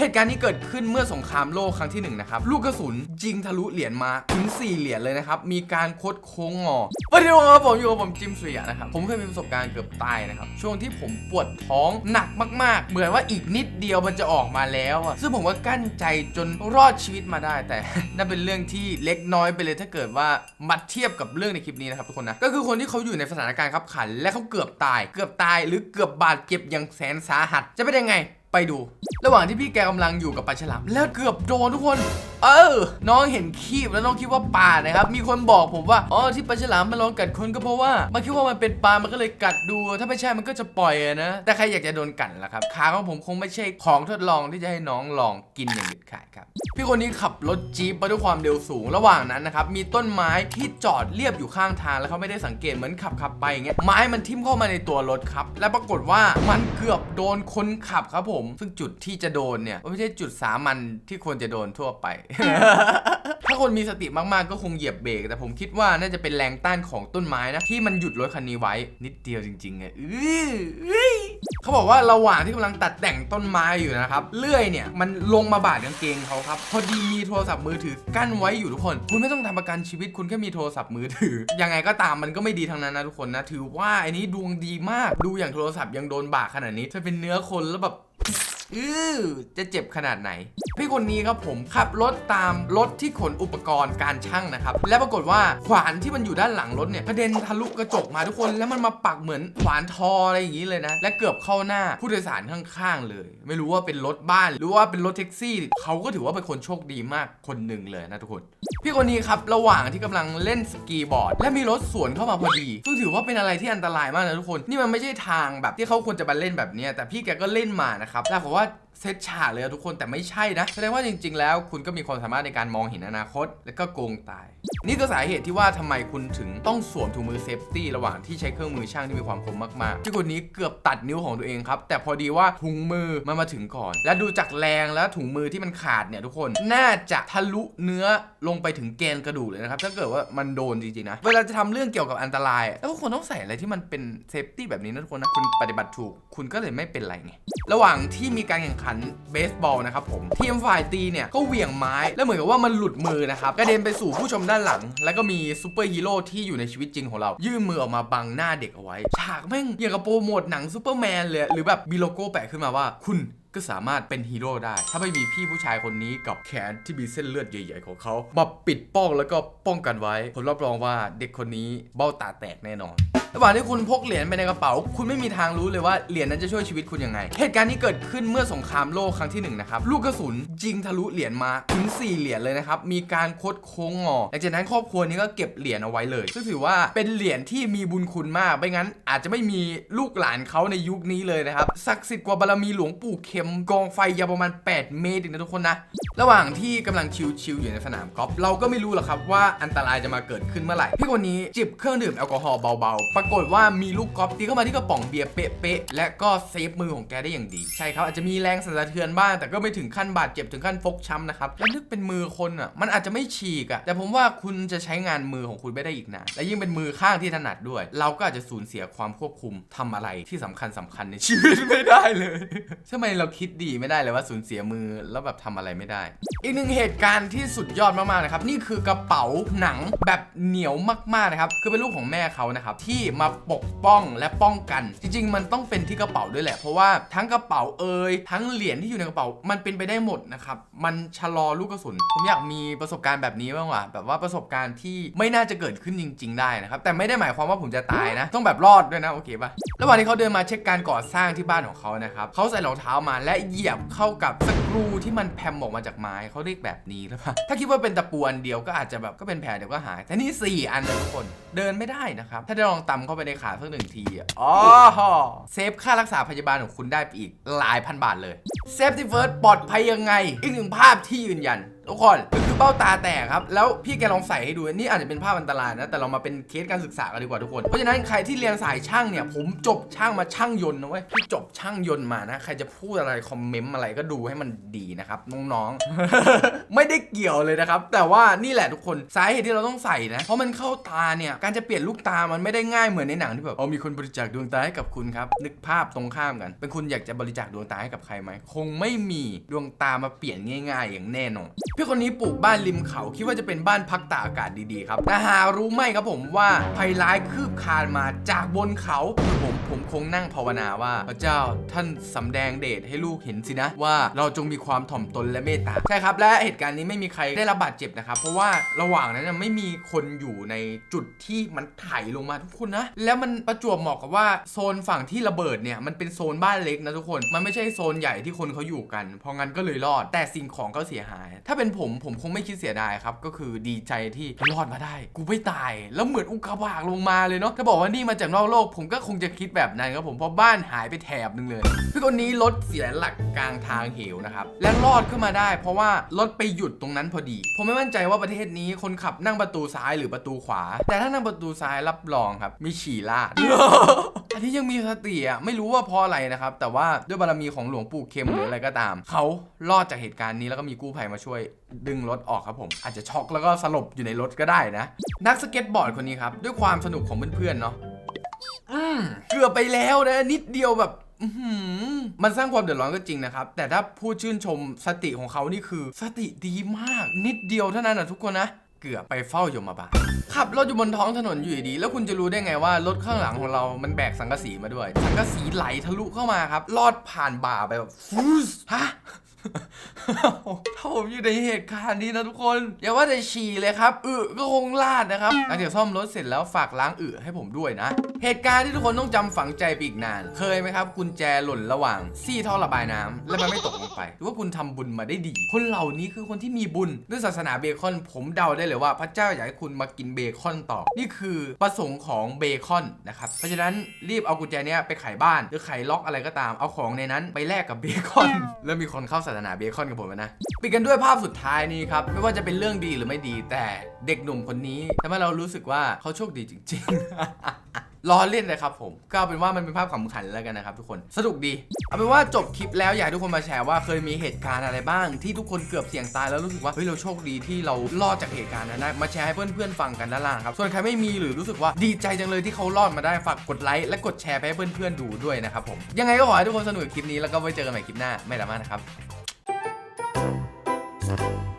เหตุการณ์นี้เกิดขึ้นเมื่อสงครามโลกครั้งที่หนึ่งนะครับลูกกระสุนยิงทะลุเหรียญมาถึง4เหรียญเลยนะครับมีการคดโค้งงอวันนี้ครับผมอยู่กับผมจิมสียนะครับผมเคยมีประสบการณ์เกือบตายนะครับช่วงที่ผมปวดท้องหนักมาก ๆ เหมือนว่าอีกนิดเดียวมันจะออกมาแล้วอะซึ่งผมก็กั้นใจจนรอดชีวิตมาได้ แต่นั่นเป็นเรื่องที่เล็กน้อยไปเลยถ้าเกิดว่ามาเทียบกับเรื่องในคลิปนี้นะครับทุกคนนะก็คือคนที่เขาอยู่ในสถานการณ์ขับขัน และเขาเกือบตาย เกือบตายหรือเกือบบาดเจ็บอย่างแสนสาหัส จะเป็นยังไง ไปดู ระหว่างที่พี่แกกำลังอยู่กับปลาฉลามแล้วเกือบโดนทุกคน เออ น้องเห็นคีบแล้วน้องคิดว่าปลานะครับ มีคนบอกผมว่า อ๋อ ที่ปลาฉลามมันลองกัดคนก็เพราะว่า มันคิดว่ามันเป็นปลา มันก็เลยกัดดู ถ้าไม่ใช่มันก็จะปล่อยอะนะ แต่ใครอยากจะโดนกัดล่ะครับ ขาของผมคงไม่ใช่ของทดลองที่จะให้น้องลองกินอย่างเด็ดขาดครับ พี่คนนี้ขับรถจี๊ปมาด้วยความเร็วสูง ระหว่างนั้นนะครับ มีต้นไม้ที่จอดเรียบอยู่ข้างทางแล้วเขาไม่ได้สังเกตเหมือนขับขับไปอย่างเงี้ย ไม้มันทิ่มเข้ามาในตัวรถครับ และปรากฏว่ามันเกือบโดนคนขับครับผม ซึ่งจุดที่จะโดนเนี่ยไม่ใช่จุดสามัญที่ควรจะโดนทั่วไปถ้าคนมีสติมากๆก็คงเหยียบเบรกแต่ผมคิดว่าน่าจะเป็นแรงต้านของต้นไม้นะ ที่มันหยุดรถคันนี้ไว้ นิดเดียวจริงๆไงอื้ออื้อเขาบอกว่าระหว่างที่กำลังตัดแต่งต้นไม้อยู่นะครับเลื่อยเนี่ยมันลงมาบาดกางเกงเขาครับ พอดีมีโทรศัพท์มือถือกั้นไว้อยู่ทุกคน คุณไม่ต้องทำประกันชีวิตคุณแค่มีโทรศัพท์มือถือ ยังไงก็ตามมันก็ไม่ดีทั้งนั้นนะทุกคนนะ ถือว่าไอ้นี้ดวงดีมากดูอย่างโทรศัพท์ยังโดนบาดขนาดนี้ถ้าเป็นเนื้อคนแล้วแบบ อือจะเจ็บขนาดไหน พี่คนนี้ครับผมขับรถตามรถที่ขนอุปกรณ์การช่างนะครับ และปรากฏว่าขวานที่มันอยู่ด้านหลังรถเนี่ยกระเด็นทะลุกระจกมาทุกคน แล้วมันมาปักเหมือนขวานทออะไรอย่างนี้เลยนะ และเกือบเข้าหน้าผู้โดยสารข้างๆเลย ไม่รู้ว่าเป็นรถบ้าน หรือว่าเป็นรถแท็กซี่ เขาก็ถือว่าเป็นคนโชคดีมากคนหนึ่งเลยนะทุกคน พี่คนนี้ครับระหว่างที่กำลังเล่นสกีบอร์ด และมีรถสวนเข้ามาพอดีซึ่งถือว่าเป็นอะไรที่อันตรายมากนะทุกคน นี่มันไม่ใช่ทางแบบที่เขาควรจะมาเล่นแบบนี้แต่พี่แกก็เล่นมานะครับแล้วผมว่า what? เซตฉากเลยอะทุกคนแต่ไม่ใช่นะ แสดงว่าจริง ๆ แล้วคุณก็มีความสามารถในการมองเห็นอนาคต และก็โกงตาย นี่ก็สาเหตุที่ว่าทำไมคุณถึงต้องสวมถุงมือเซฟตี้ระหว่างที่ใช้เครื่องมือช่างที่มีความคมมากๆที่คนนี้เกือบตัดนิ้วของตัวเองครับ แต่พอดีว่าถุงมือมันมาถึงก่อน และดูจากแรงแล้วถุงมือที่มันขาดเนี่ยทุกคนน่าจะทะลุเนื้อลงไปถึงแกนกระดูกเลยนะครับถ้าเกิดว่ามันโดนจริงๆนะเวลาจะทำเรื่องเกี่ยวกับอันตรายแล้วก็ควรต้องใส่อะไรที่มันเป็นเซฟตี้แบบนี้นะทุกคนนะคุณปฏิบัติถูก คุณก็เลยไม่เป็นไรไงระหว่างที่มีการแข่งขันเบสบอลนะครับผมทีมฝ่ายตีเนี่ยก็เหวี่ยงไม้ แล้วเหมือนกับว่ามันหลุดมือนะครับกระเด็นไปสู่ผู้ชมด้านหลัง แล้วก็มีซูเปอร์ฮีโร่ที่อยู่ในชีวิตจริงของเรา ยื่นมือออกมาบังหน้าเด็กเอาไว้ ฉากแม่งอย่างกับโปรโมทหนังซูเปอร์แมนเลยหรือแบบมีโลโก้แปะขึ้นมาว่าคุณก็สามารถเป็นฮีโร่ได้ ถ้าไม่มีพี่ผู้ชายคนนี้กับแขนที่มีเส้นเลือดใหญ่ ๆ ของเขามาปิดป้องแล้วก็ป้องกันไว้ ผมรับรองว่าเด็กคนนี้เบ้าตาแตกแน่นอนระหว่างที่คุณพกเหรียญไปในกระเป๋า คุณไม่มีทางรู้เลยว่าเหรียญนั้นจะช่วยชีวิตคุณยังไง เหตุการณ์นี้เกิดขึ้นเมื่อสงครามโลกครั้งที่หนึ่งนะครับลูกกระสุนยิงทะลุเหรียญมาถึง4เหรียญเลยนะครับมีการคดโค้งงอหลังจากนั้นครอบครัวนี้ก็เก็บเหรียญเอาไว้เลยซึ่งถือว่าเป็นเหรียญที่มีบุญคุณมากไม่งั้น อาจจะไม่มีลูกหลานเขาในยุคนี้เลยนะครับศักดิ์สิทธิ์กว่าบารมีหลวงปู่เขมกองไฟยาวประมาณ 8 เมตรอีกนะทุกคนนะ ระหว่างที่กำลังชิวๆอยู่ในสนามกอล์ฟเราก็ไม่รู้หรอกครับว่าอันตรายจะมาเกิดขึ้นเมื่อไหร่พี่คนนี้จิบเครื่องดื่มแอลกอฮอล์เบาๆ ปรากฏว่ามีลูกกอล์ฟตีเข้ามาที่กระป๋องเบียร์เป๊ะๆและก็เซฟมือของแกได้อย่างดีใช่ครับอาจจะมีแรงสั่นสะเทือนบ้างแต่ก็ไม่ถึงขั้นบาดเจ็บถึงขั้นฟกช้ำนะครับแล้วนึกเป็นมือคนอะมันอาจจะไม่ฉีกอะแต่ผมว่าคุณจะใช้งานมือของคุณไม่ได้อีกนานและยิ่งเป็นมือข้างที่ถนัดด้วย เราก็อาจจะสูญเสียความควบคุมทำอะไรที่สำคัญสำคัญในชีวิตไม่ได้เลยทำไมเราคิดดีไม่ได้เลยว่าสูญเสียมือแล้วแบบทำอะไรไม่ได้ อีกหนึ่งเหตุการณ์ที่สุดยอดมากๆนะครับนี่คือกระเป๋าหนังแบบเหนียวมากๆนะครับคือเป็นลูกของแม่เขานะครับที่มาปกป้องและป้องกัน จริง ๆ มันต้องเป็นที่กระเป๋าด้วยแหละ เพราะว่าทั้งกระเป๋าเอ่ยทั้งเหรียญที่อยู่ในกระเป๋ามันเป็นไปได้หมดนะครับมันชะลอลูกกระสุน ผมอยากมีประสบการณ์แบบนี้บ้างว่ะแบบว่าประสบการณ์ที่ไม่น่าจะเกิดขึ้นจริง ๆ ได้นะครับแต่ไม่ได้หมายความว่าผมจะตายนะ ต้องแบบรอดด้วยนะโอเคปะระหว่างที่เขาเดินมาเช็คการก่อสร้างที่บ้านของเขานะครับเขาใส่รองเท้ามาและเหยียบเข้ากับสกรูที่มันแพมออกมาจากไม้เขาเรียกแบบนี้หรือเปล่าถ้าคิดว่าเป็นตะปูอันเดียวก็อาจจะแบบก็เป็นแผลเดี๋ยวก็หาย แต่นี่สี่อันนะทุกคนเดินไม่ได้นะครับ ถ้าได้ลองตำเข้าไปในขาสักหนึ่งทีอ๋อเซฟค่ารักษาพยาบาลของคุณได้ไปอีกหลายพันบาทเลยเซฟที่เฟิร์สปลอดภัยยังไง อีกหนึ่งภาพที่ยืนยันทุกคน เบ้าตาแตกครับ แล้วพี่แกลองใส่ให้ดู นี่อาจจะเป็นภาพอันตรายนะ แต่เรามาเป็นเคสการศึกษากันดีกว่าทุกคน เพราะฉะนั้นใครที่เรียนสายช่างเนี่ย ผมจบช่างมาช่างยนต์นะเว้ย พี่จบช่างยนต์มานะ ใครจะพูดอะไรคอมเมนต์อะไรก็ดูให้มันดีนะครับน้องๆ ไม่ได้เกี่ยวเลยนะครับ แต่ว่านี่แหละทุกคนสาเหตุที่เราต้องใส่นะ เพราะมันเข้าตาเนี่ย การจะเปลี่ยนลูกตา มันไม่ได้ง่ายเหมือนในหนังที่แบบเอามีคนบริจาคดวงตาให้กับคุณครับ นึกภาพตรงข้ามกัน เป็นคุณอยากจะบริจาคดวงตาให้กับใครไหม คงไม่มีดวงตามาเปลี่ยนง่าย ๆ อย่างแน่นอน พี่คนนี้ปลูกบ้านริมเขาคิดว่าจะเป็นบ้านพักตากอากาศดีๆครับแต่หารู้ไหมครับผมว่าภัยร้ายคืบคลานมาจากบนเขาผมผมคงนั่งภาวนาว่าพระเจ้าท่านสำแดงเดชให้ลูกเห็นสินะ ว่าเราจงมีความถ่อมตนและเมตตาใช่ครับ และเหตุการณ์นี้ไม่มีใครได้รับบาดเจ็บนะครับ เพราะว่าระหว่างนั้นไม่มีคนอยู่ในจุดที่มันไถลงมาทุกคนนะแล้วมันประจวบเหมาะกับว่าโซนฝั่งที่ระเบิดเนี่ยมันเป็นโซนบ้านเล็กนะทุกคนมันไม่ใช่โซนใหญ่ที่คนเขาอยู่กันเพราะงั้นก็เลยรอด แต่สิ่งของก็เสียหาย ถ้าเป็นผมผมคงไม่คิดเสียดายครับ ก็คือดีใจที่รอดมาได้ กูไม่ตาย แล้วเหมือนอุกกาบาตลงมาเลยเนาะถ้าบอกว่านี่มาจากนอกโลก ผมก็คงจะคิดแบบนั้นครับผมเพราะบ้านหายไปแถบหนึงเลยพี่คนนี้รถเสียหลักกลางทางเหวนะครับและรอดขึ้นมาได้ เพราะว่ารถไปหยุดตรงนั้นพอดี ผมไม่มั่นใจว่าประเทศนี้คนขับนั่งประตูซ้ายหรือประตูขวา แต่ถ้านั่งประตูซ้ายรับรองครับมีฉี่ลาดอันนี้ยังมีสติอะไม่รู้ว่าเพราะอะไรนะครับ แต่ว่าด้วยบารมีของหลวงปู่เข็มหรืออะไรก็ตาม เขารอดจากเหตุการณ์นี้แล้วก็มีกู้ภัยมาช่วย ดึงรถออกครับผม อาจจะช็อกแล้วก็สลบอยู่ในรถก็ได้นะ นักสเก็ตบอร์ดคนนี้ครับ ด้วยความสนุกของเพื่อนๆเนาะอืมเกือบไปแล้วนะนิดเดียวแบบอื้อหือมันสร้างความเดือดร้อนก็จริงนะครับ แต่ถ้าพูดชื่นชมสติของเขานี่คือ สติดีมาก นิดเดียวเท่านั้นนะทุกคนนะ เกือบไปเฝ้ายมบาลขับรถอยู่บนท้องถนนอยู่ดีๆแล้วคุณจะรู้ได้ไงว่ารถข้างหลังของเรา มันแบกสังกะสีมาด้วย สังกะสีไหลทะลุเข้ามาครับ ลอดผ่านบ่าไปแบบฟูสฮะถ้า ผมอยู่ในเหตุการณ์นี้นะทุกคน อย่าว่าแต่ฉี่เลยครับอึก็คงลาดนะครับหลังจากซ่อมรถเสร็จแล้วฝากล้างอึให้ผมด้วยนะ เหตุการณ์ที่ทุกคนต้องจำฝังใจไปอีกนาน เคยไหมครับ กุญแจหล่นระหว่างซี่ท่อระบายน้ำและมันไม่ตกลงไปหรือว่าคุณทำบุญมาได้ดี คนเหล่านี้คือคนที่มีบุญด้วยศาสนาเบคอน ผมเดาได้เลยว่า พระเจ้าอยากให้คุณมากินเบคอนต่อ นี่คือประสงค์ของเบคอนนะครับเพราะฉะนั้นรีบเอากุญแจเนี้ยไปไขบ้านหรือไขล็อกอะไรก็ตามเอาของในนั้นไปแลกกับเบคอน แล้วมีคนเข้าศาสนาเบคอนกับผมนะปิดกันด้วยภาพสุดท้ายนี้ครับ ไม่ว่าจะเป็นเรื่องดีหรือไม่ดี แต่เด็กหนุ่มคนนี้ทำให้เรารู้สึกว่าเขาโชคดีจริง ๆล้อเล่นเลยครับผม ก็เอาเป็นว่ามันเป็นภาพขำขันแล้วกันนะครับทุกคน สนุกดี เอาเป็นว่าจบคลิปแล้วอยากให้ทุกคนมาแชร์ว่าเคยมีเหตุการณ์อะไรบ้าง ที่ทุกคนเกือบเสี่ยงตายแล้วรู้สึกว่าเฮ้ยเราโชคดีที่เรารอดจากเหตุการณ์นั้นได้มาแชร์ให้เพื่อนๆฟังกันด้านล่างครับ ส่วนใครไม่มีหรือรู้สึกว่าดีใจจังเลยที่เขารอดมาได้ฝากกดไลค์และกดแชร์ไปให้เพื่อนๆดูด้วยนะครับผม ยังไงก็ขอให้ทุกคนสนุกกับคลิปนี้แล้วก็ไว้เจอกันใหม่คลิปหน้าไม่ละมานะครับ podcast.